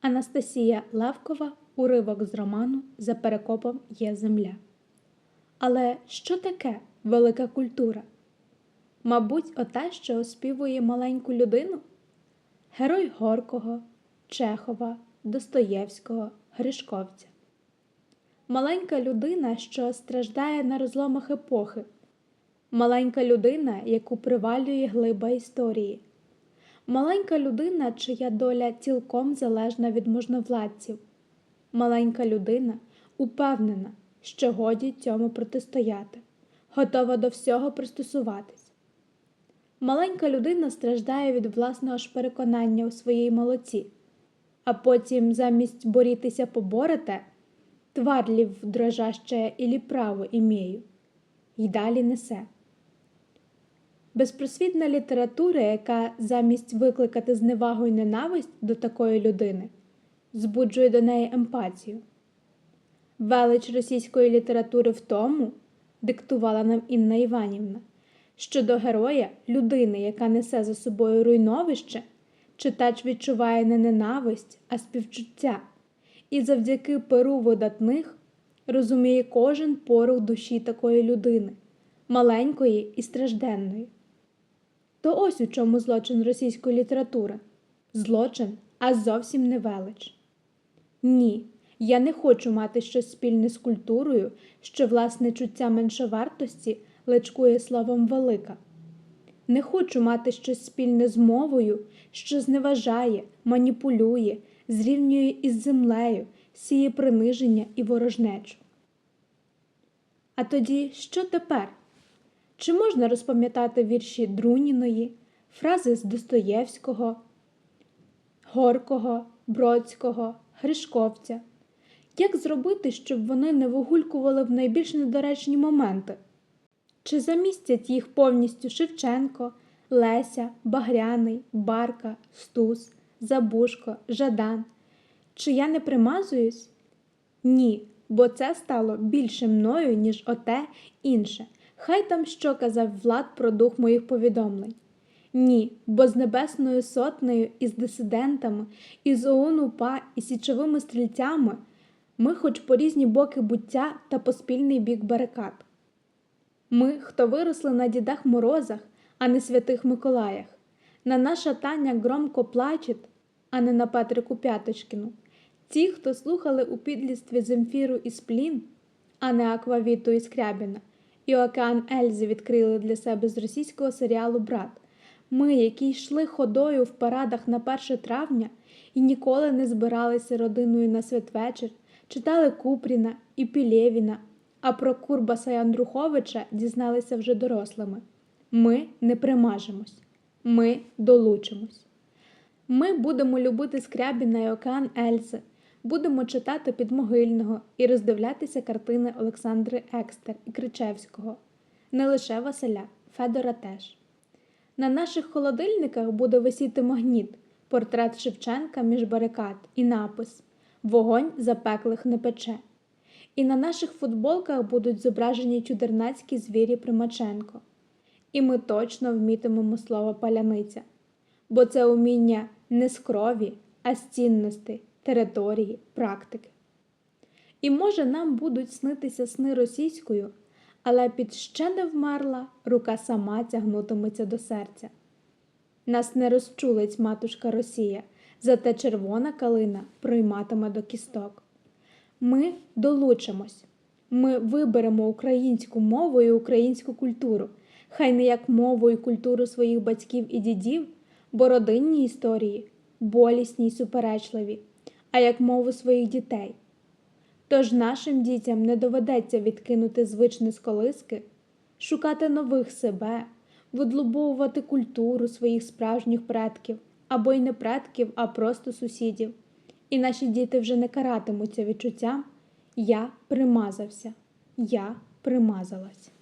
Анастасія Левкова уривок з роману За перекопом є земля. Але що таке велика культура? Мабуть, оте, що оспівує маленьку людину? Герой Горкого, Чехова, Достоєвського, Гришковця. Маленька людина, що страждає на розломах епохи. Маленька людина, яку привалює глиба історії. Маленька людина, чия доля цілком залежна від можновладців. Маленька людина упевнена, що годі цьому протистояти, готова до всього пристосуватись. Маленька людина страждає від власного ж переконання у своїй молоці, а потім, замість борітися поборете, тварлів дрожаще ілі право імею, й далі несе. Безпросвітна література, яка замість викликати зневагу й ненависть до такої людини, збуджує до неї емпатію. Велич російської літератури в тому, диктувала нам Інна Іванівна, що до героя, людини, яка несе за собою руйновище, читач відчуває не ненависть, а співчуття, і завдяки перу видатних розуміє кожен порух душі такої людини, маленької і стражденної. То ось у чому злочин російської літератури. Злочин, а зовсім не велич. Ні, я не хочу мати щось спільне з культурою, що власне чуття меншовартості личкує словом велика. Не хочу мати щось спільне з мовою, що зневажає, маніпулює, зрівнює із землею, сіє приниження і ворожнечу. А тоді що тепер? Чи можна розпам'ятати вірші Друніної, фрази з Достоєвського, Горкого, Бродського, Гришковця? Як зробити, щоб вони не вигулькували в найбільш недоречні моменти? Чи замістять їх повністю Шевченко, Леся, Багряний, Барка, Стус, Забушко, Жадан? Чи я не примазуюсь? Ні, бо це стало більше мною, ніж оте інше. Хай там що казав Влад про дух моїх повідомлень. Ні, бо з Небесною Сотнею, і з дисидентами, і з ОУН УПА, і січовими стрільцями ми хоч по різні боки буття та по спільний бік барикад. Ми, хто виросли на дідах морозах, а не святих Миколаях, на наша Таня громко плачет, а не на Петрику П'яточкіну. Ті, хто слухали у підлістві Земфіру і Сплін, а не Аквавіту і Скрябіна, і Океан Ельзи відкрили для себе з російського серіалу Брат. Ми, які йшли ходою в парадах на 1 травня і ніколи не збиралися родиною на святвечір, читали Купріна і Пілєвіна, а про Курбаса і Андруховича дізналися вже дорослими. Ми не примажемось, ми долучимось. Ми будемо любити Скрябіна і Океан Ельзи, будемо читати Підмогильного і роздивлятися картини Олександри Екстер і Кричевського, не лише Василя, Федора теж. На наших холодильниках буде висіти магніт, портрет Шевченка між барикад і напис Вогонь запеклих не пече. І на наших футболках будуть зображені чудернацькі звірі Примаченко. І ми точно вмітимемо слово паляниця, бо це уміння не з крові, а з цінностей, території, практики. І може нам будуть снитися сни російською, але під ще не вмерла рука сама тягнутиметься до серця. Нас не розчулить матушка Росія, зате червона калина прийматиме до кісток. Ми долучимось, ми виберемо українську мову і українську культуру, хай не як мову і культуру своїх батьків і дідів, бо родинні історії болісні й суперечливі, а як мову своїх дітей. Тож нашим дітям не доведеться відкинути звичне з колиски, шукати нових себе, видлубовувати культуру своїх справжніх предків або й не предків, а просто сусідів. І наші діти вже не каратимуться відчуттям Я примазався, я примазалась.